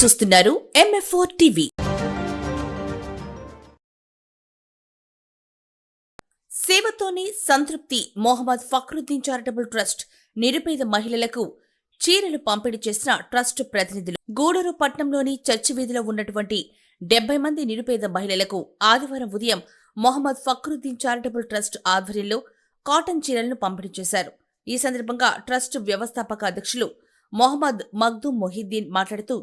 చూస్తున్నారు ఎంఎఫ్ఓ టీవీ సేవతోనే సంతృప్తి Mohammed Fakruddin charitable trust నిరుపేద మహిళలకు చీరలు పంపిణీ చేసిన ట్రస్ట్ ప్రతినిధులు. గూడూరు పట్నంలోని చర్చి వీధిలో ఉన్నటువంటి డెబ్బై మంది నిరుపేద మహిళలకు ఆదివారం ఉదయం మొహమ్మద్ ఫక్రుద్దీన్ చారిటబుల్ ట్రస్ట్ ఆధ్వర్యంలో కాటన్ చీరలను పంపిణీ చేశారు. ఈ సందర్భంగా ట్రస్ట్ వ్యవస్థాపక అధ్యక్షులు మొహమ్మద్ మగ్దూమ్ మొహిద్దీన్ మాట్లాడుతూ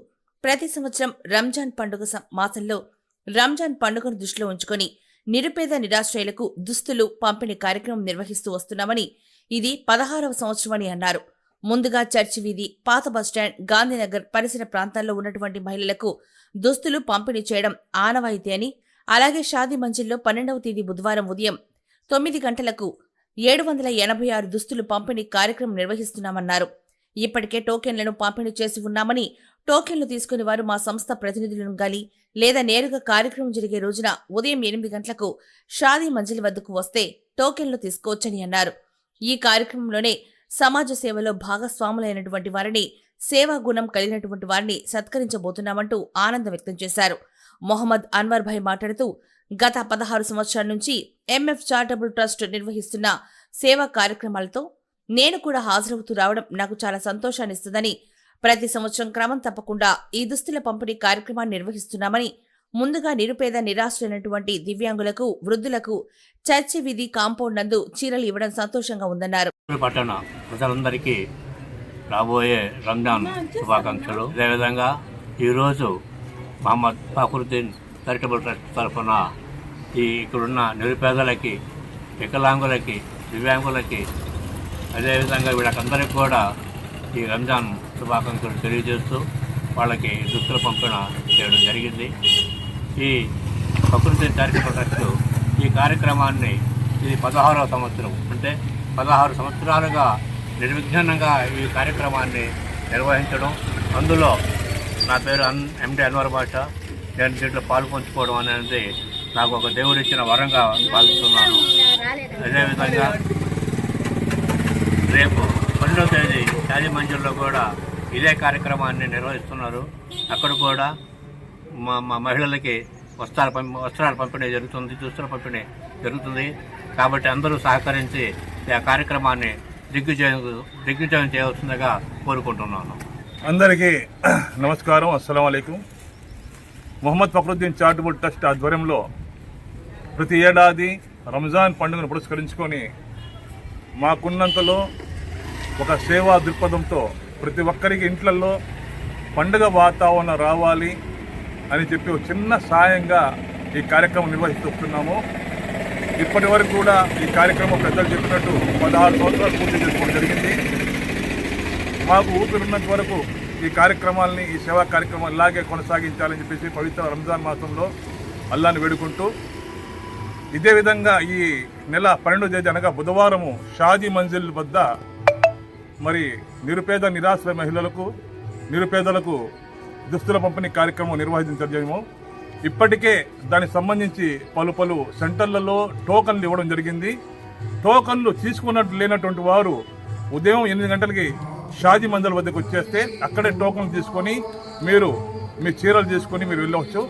ప్రతి సంవత్సరం రంజాన్ పండుగ మాసంలో రంజాన్ పండుగను దృష్టిలో ఉంచుకొని నిరుపేద నిరాశ్రయులకు దుస్తులు పంపిణీ కార్యక్రమం నిర్వహిస్తూ వస్తున్నామని ఇది పదహారవ సంవత్సరమని అన్నారు. ముందుగా చర్చి వీధి పాత బస్టాండ్ గాంధీనగర్ పరిసర ప్రాంతాల్లో ఉన్నటువంటి మహిళలకు దుస్తులు పంపిణీ చేయడం ఆనవాయితీ అని అలాగే షాదీ మంజిల్లో పన్నెండవ తేదీ బుధవారం ఉదయం తొమ్మిది గంటలకు ఏడు వందల ఎనభై ఆరు దుస్తులు పంపిణీ కార్యక్రమం నిర్వహిస్తున్నామన్నారు. ఇప్పటికే టోకెన్లను పంపిణీ చేసి ఉన్నామని టోకెన్లు తీసుకుని వారు మా సంస్థ ప్రతినిధులను గాలి లేదా నేరుగా కార్యక్రమం జరిగే రోజున ఉదయం ఎనిమిది గంటలకు షాదీ మంజిల్ వద్దకు వస్తే టోకెన్లు తీసుకోవచ్చని అన్నారు. ఈ కార్యక్రమంలోనే సమాజ సేవలో భాగస్వాములైనటువంటి వారిని సేవా గుణం కలిగినటువంటి వారిని సత్కరించబోతున్నామంటూ ఆనందం వ్యక్తం చేశారు. మొహమ్మద్ అన్వర్ భాయ్ మాట్లాడుతూ గత పదహారు సంవత్సరాల నుంచి ఎంఎఫ్ చారిటబుల్ ట్రస్ట్ నిర్వహిస్తున్న సేవా కార్యక్రమాలతో నేను కూడా హాజరవుతూ రావడం నాకు చాలా సంతోషాన్ని ఇస్తుందని ప్రతి సంవత్సరం క్రమం తప్పకుండా ఈ దుస్తుల పంపిణీ కార్యక్రమాన్ని నిర్వహిస్తున్నామని ముందుగా నిరుపేద నిరాశ్రైనటువంటి దివ్యాంగులకు వృద్ధులకు చర్చి విధి కాంపౌండ్ నందు చీరలు ఇవ్వడం సంతోషంగా ఉందన్నారు. పట్టణ ప్రజలందరికీ రాబోయే రంజాన్ శుభాకాంక్షలు. అదేవిధంగా ఈరోజు మహమ్మద్ ఫాఖరుద్దీన్ చారిటబుల్ ట్రస్ట్ తరఫున ఈ ఇక్కడున్న నిరుపేదలకి వికలాంగులకి దివ్యాంగులకి అదేవిధంగా వీళ్ళకందరికీ కూడా ఈ రంజాన్ శుభాకాంక్షలు తెలియజేస్తూ వాళ్ళకి దుస్తుల పంపిణ చేయడం జరిగింది. ఈ ప్రకృతి చారిటబుల్ ట్రస్ట్ ఈ కార్యక్రమాన్ని ఇది పదహారవ సంవత్సరం. అంటే పదహారు సంవత్సరాలుగా నిర్విఘ్నంగా ఈ కార్యక్రమాన్ని నిర్వహించడం. అందులో నా పేరు అన్ ఎండి అన్వర్ భాష నేను దీంట్లో పాల్పంచుకోవడం అనేది నాకు ఒక దేవుడిచ్చిన వరంగా భావిస్తున్నాను. అదేవిధంగా రేపు పన్నెండవ తేదీ షాదీ మంజుల్లో కూడా ఇదే కార్యక్రమాన్ని నిర్వహిస్తున్నారు. అక్కడ కూడా మా మా మహిళలకి వస్త్రాల పంపి వస్త్రాల పంపిణీ జరుగుతుంది దుస్తుల పంపిణీ జరుగుతుంది. కాబట్టి అందరూ సహకరించి ఆ కార్యక్రమాన్ని దిగ్విజయం దిగ్విజయం చేయవలసిందిగా కోరుకుంటున్నాను. అందరికీ నమస్కారం అస్సలం అయికం మొహమ్మద్ ఫక్రుద్దీన్ చారిటబుల్ ట్రస్ట్ ఆధ్వర్యంలో ప్రతి ఏడాది రంజాన్ పండుగను పురస్కరించుకొని మాకున్నంతలో ఒక సేవా దృక్పథంతో ప్రతి ఒక్కరికి ఇంట్లలో పండుగ వాతావరణం రావాలి అని చెప్పి ఒక చిన్న సాయంగా ఈ కార్యక్రమం నిర్వహిస్తున్నాము ఇప్పటి వరకు కూడా ఈ కార్యక్రమం పెద్దలు చెప్పినట్టు పదహారు సంవత్సరాలు పూర్తి చేసుకోవడం జరిగింది. మాకు ఊపిరినంత వరకు ఈ కార్యక్రమాలని ఈ సేవా కార్యక్రమాలు ఇలాగే కొనసాగించాలని చెప్పేసి పవిత్ర రంజాన్ మాసంలో అల్లాని వేడుకుంటూ ఇదే విధంగా ఈ నెల పన్నెండో తేదీ అనగా బుధవారము షాజీ మంజిల్ వద్ద మరి నిరుపేద నిరాశ్రయ మహిళలకు నిరుపేదలకు దుస్తుల పంపిణీ కార్యక్రమం నిర్వహించడము ఇప్పటికే దానికి సంబంధించి పలు పలు సెంటర్లలో టోకన్లు ఇవ్వడం జరిగింది. టోకన్లు తీసుకున్నట్టు లేనటువంటి వారు ఉదయం ఎనిమిది గంటలకి షాదీ మందల వద్దకు వచ్చేస్తే అక్కడే టోకన్లు తీసుకొని మీరు మీ చీరలు తీసుకొని మీరు వెళ్ళవచ్చు.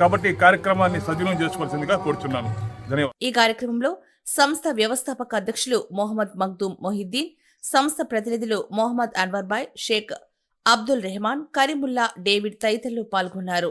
కాబట్టి ఈ కార్యక్రమాన్ని సద్వినియోగం చేసుకోవాల్సిందిగా కోరుచున్నాను. ధన్యవాదాలు. ఈ కార్యక్రమంలో సంస్థ వ్యవస్థాపక అధ్యక్షులు మొహమ్మద్ మగ్దూమ్ మొహిద్దీన్ సంస్థ ప్రతినిధులు మొహమ్మద్ అన్వర్బాయ్ షేక్ అబ్దుల్ రెహమాన్ కరీముల్లా డేవిడ్ తదితరులు పాల్గొన్నారు.